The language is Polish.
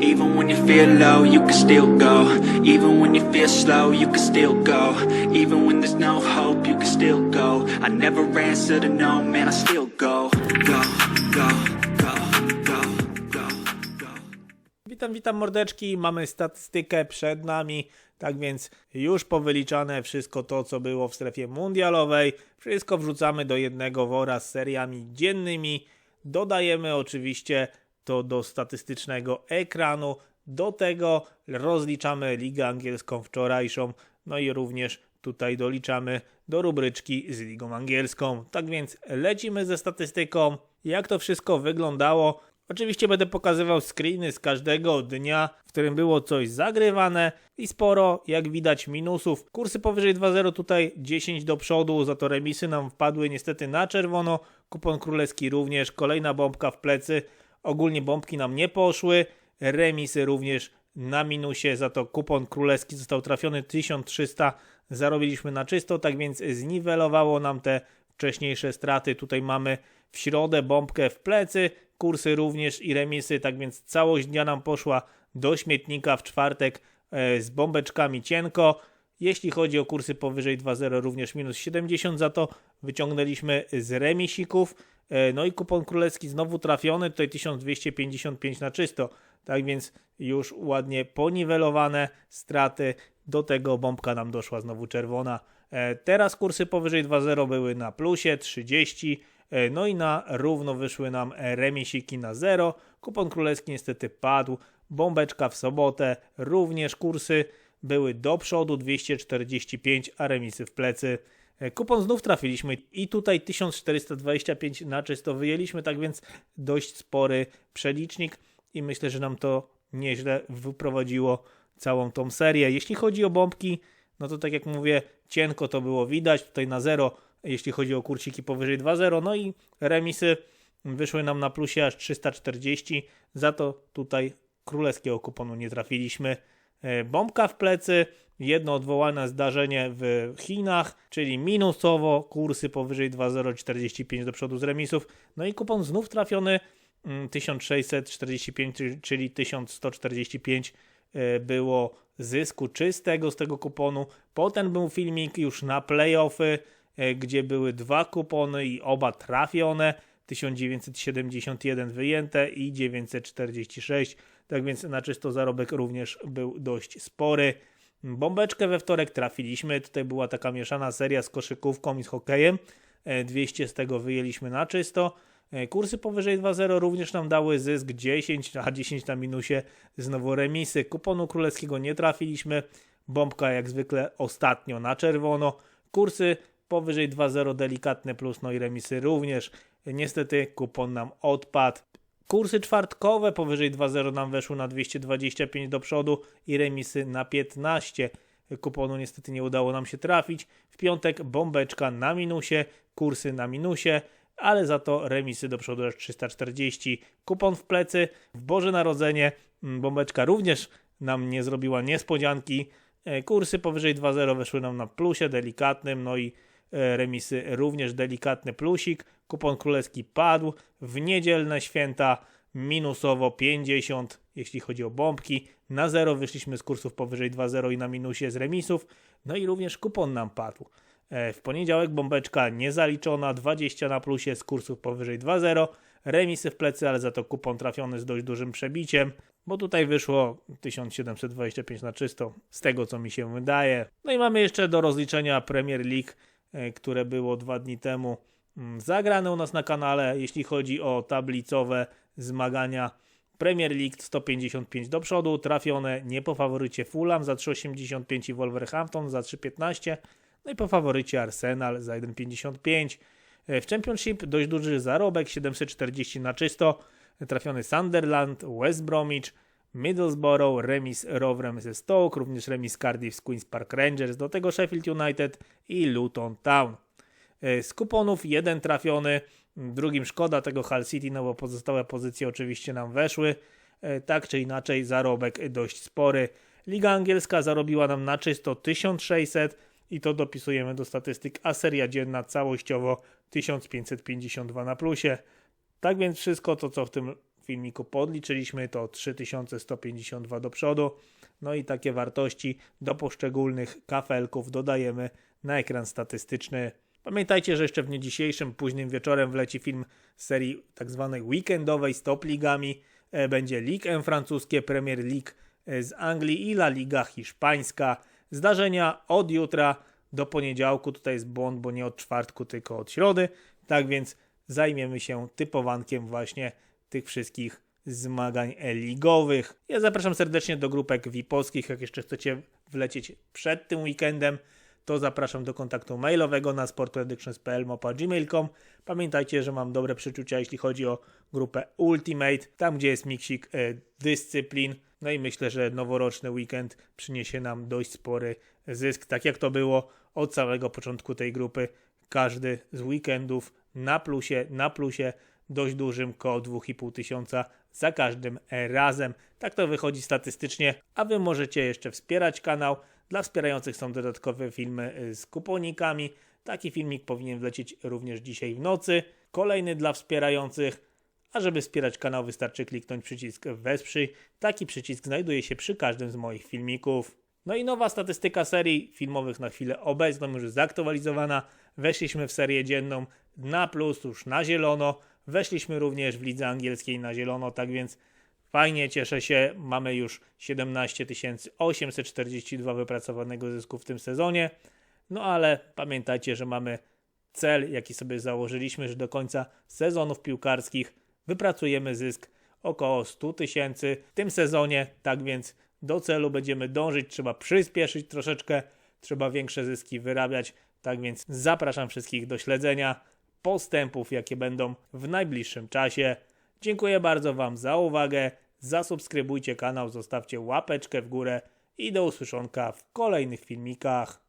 Even when you feel low, you can still go. Even when you feel slow, you can still go. Even when there's no hope, you can still go. I never answer to no, man, I still go. Go, go. Witam, witam mordeczki. Mamy statystykę przed nami. Tak więc już powyliczane wszystko to, co było w strefie mundialowej. Wszystko wrzucamy do jednego wora z seriami dziennymi. Dodajemy oczywiście to do statystycznego ekranu. Do tego rozliczamy ligę angielską wczorajszą. No i również tutaj doliczamy do rubryczki z ligą angielską. Tak więc lecimy ze statystyką. Jak to wszystko wyglądało? Oczywiście będę pokazywał screeny z każdego dnia, w którym było coś zagrywane i sporo, jak widać, minusów. Kursy powyżej 2.0 tutaj 10 do przodu, za to remisy nam wpadły niestety na czerwono. Kupon królewski również, kolejna bombka w plecy. Ogólnie bombki nam nie poszły, remisy również na minusie, za to kupon królewski został trafiony 1300, zarobiliśmy na czysto, tak więc zniwelowało nam te wcześniejsze straty. Tutaj mamy w środę bombkę w plecy, kursy również i remisy, tak więc całość dnia nam poszła do śmietnika w czwartek e, z bombeczkami cienko. Jeśli chodzi o kursy powyżej 2.0 również minus 70, za to wyciągnęliśmy z remisików. E, No i kupon królewski znowu trafiony, tutaj 1255 na czysto. Tak więc już ładnie poniwelowane straty. Do tego bombka nam doszła znowu czerwona. E, Teraz kursy powyżej 2.0 były na plusie 30. e, No i na równo wyszły nam remisiki na 0. Kupon królewski niestety padł. Bombeczka w sobotę. Również kursy były do przodu 245, a remisy w plecy. E, Kupon znów trafiliśmy i tutaj 1425 na czysto wyjęliśmy, tak więc dość spory przelicznik i myślę, że nam to nieźle wyprowadziło całą tą serię. Jeśli chodzi o bombki, no to tak jak mówię, cienko to było widać, tutaj na zero, jeśli chodzi o kurciki powyżej 2.0, no i remisy wyszły nam na plusie aż 340, za to tutaj królewskiego kuponu nie trafiliśmy. E, Bombka w plecy, jedno odwołane zdarzenie w Chinach, czyli minusowo, kursy powyżej 2,0, 45 do przodu z remisów. No i kupon znów trafiony mm, 1645, czyli- czyli 1145 e, było zysku czystego z tego kuponu. Potem był filmik już na playoffy, e, gdzie były dwa kupony i oba trafione. 1971 wyjęte i 946. Tak więc na czysto zarobek również był dość spory. Bombeczkę we wtorek trafiliśmy. Tutaj była taka mieszana seria z koszykówką i z hokejem. E, 200 z tego wyjęliśmy na czysto. E, Kursy powyżej 2.0 również nam dały zysk 10, a 10 na minusie znowu remisy. Kuponu królewskiego nie trafiliśmy. Bombka jak zwykle ostatnio na czerwono. Kursy powyżej 2.0 delikatne plus, no i remisy również. Niestety kupon nam odpadł. Kursy czwartkowe powyżej 2.0 nam weszły na 225 do przodu i remisy na 15. Kuponu niestety nie udało nam się trafić. W piątek bombeczka na minusie, kursy na minusie, ale za to remisy do przodu aż 340. Kupon w plecy, w Boże Narodzenie mm, bombeczka również nam nie zrobiła niespodzianki. E, Kursy powyżej 2.0 weszły nam na plusie delikatnym, no i remisy również delikatny plusik. Kupon królewski padł. W niedzielne święta minusowo 50, jeśli chodzi o bombki. Na 0 wyszliśmy z kursów powyżej 2.0 i na minusie z remisów. No i również kupon nam padł. E, W poniedziałek bombeczka niezaliczona, 20 na plusie z kursów powyżej 2.0. Remisy w plecy, ale za to kupon trafiony z dość dużym przebiciem, bo tutaj wyszło 1725 na czysto, z tego co mi się wydaje. No i mamy jeszcze do rozliczenia Premier League, e, które było dwa dni temu mm, zagrane u nas na kanale, jeśli chodzi o tablicowe zmagania. Premier League 155 do przodu, trafione nie po faworycie Fulham za 3,85 i Wolverhampton za 3,15, no i po faworycie Arsenal za 1,55. E, W Championship dość duży zarobek, 740 na czysto, trafiony Sunderland, West Bromwich, Middlesbrough, remis Roverem ze Stoke, również remis Cardiff z Queen's Park Rangers, do tego Sheffield United i Luton Town. E, Z kuponów jeden trafiony, drugim szkoda tego Hull City, no bo pozostałe pozycje oczywiście nam weszły. E, Tak czy inaczej zarobek dość spory. Liga angielska zarobiła nam na czysto 1600 i to dopisujemy do statystyk, a seria dzienna całościowo 1552 na plusie. Tak więc wszystko to, co w tym filmiku podliczyliśmy, to 3152 do przodu. No i takie wartości do poszczególnych kafelków dodajemy na ekran statystyczny. Pamiętajcie, że jeszcze w dniu dzisiejszym, późnym wieczorem wleci film z serii tak zwanej weekendowej z top ligami. E, Będzie Ligue 1 francuskie, Premier League z Anglii i La Liga hiszpańska. Zdarzenia od jutra do poniedziałku. Tutaj jest błąd, bo nie od czwartku, tylko od środy. Tak więc zajmiemy się typowankiem właśnie tych wszystkich zmagań ligowych. Ja zapraszam serdecznie do grupek VIP-owskich. Jak jeszcze chcecie wlecieć przed tym weekendem, to zapraszam do kontaktu mailowego na sportpredictions.pl.gmail.com. Pamiętajcie, że mam dobre przeczucia, jeśli chodzi o grupę Ultimate, tam gdzie jest miksik e, dyscyplin. No i myślę, że noworoczny weekend przyniesie nam dość spory zysk, tak jak to było od samego początku tej grupy. Każdy z weekendów na plusie, na plusie, dość dużym, koło 2,5 tysiąca za każdym razem. Tak to wychodzi statystycznie, a Wy możecie jeszcze wspierać kanał. Dla wspierających są dodatkowe filmy y, z kuponikami. Taki filmik powinien wlecieć również dzisiaj w nocy. Kolejny dla wspierających. A żeby wspierać kanał wystarczy kliknąć przycisk wesprzyj. Taki przycisk znajduje się przy każdym z moich filmików. No i nowa statystyka serii filmowych na chwilę obecną już zaktualizowana. Weszliśmy w serię dzienną na plus, już na zielono. Weszliśmy również w lidze angielskiej na zielono, tak więc fajnie, cieszę się. Mamy już 17 842 wypracowanego zysku w tym sezonie. No ale pamiętajcie, że mamy cel, jaki sobie założyliśmy, że do końca sezonów piłkarskich wypracujemy zysk około 100 tysięcy w tym sezonie, tak więc do celu będziemy dążyć, trzeba przyspieszyć troszeczkę, trzeba większe zyski wyrabiać, tak więc zapraszam wszystkich do śledzenia postępów, jakie będą w najbliższym czasie. Dziękuję bardzo Wam za uwagę, zasubskrybujcie kanał, zostawcie łapeczkę w górę i do usłyszonka w kolejnych filmikach.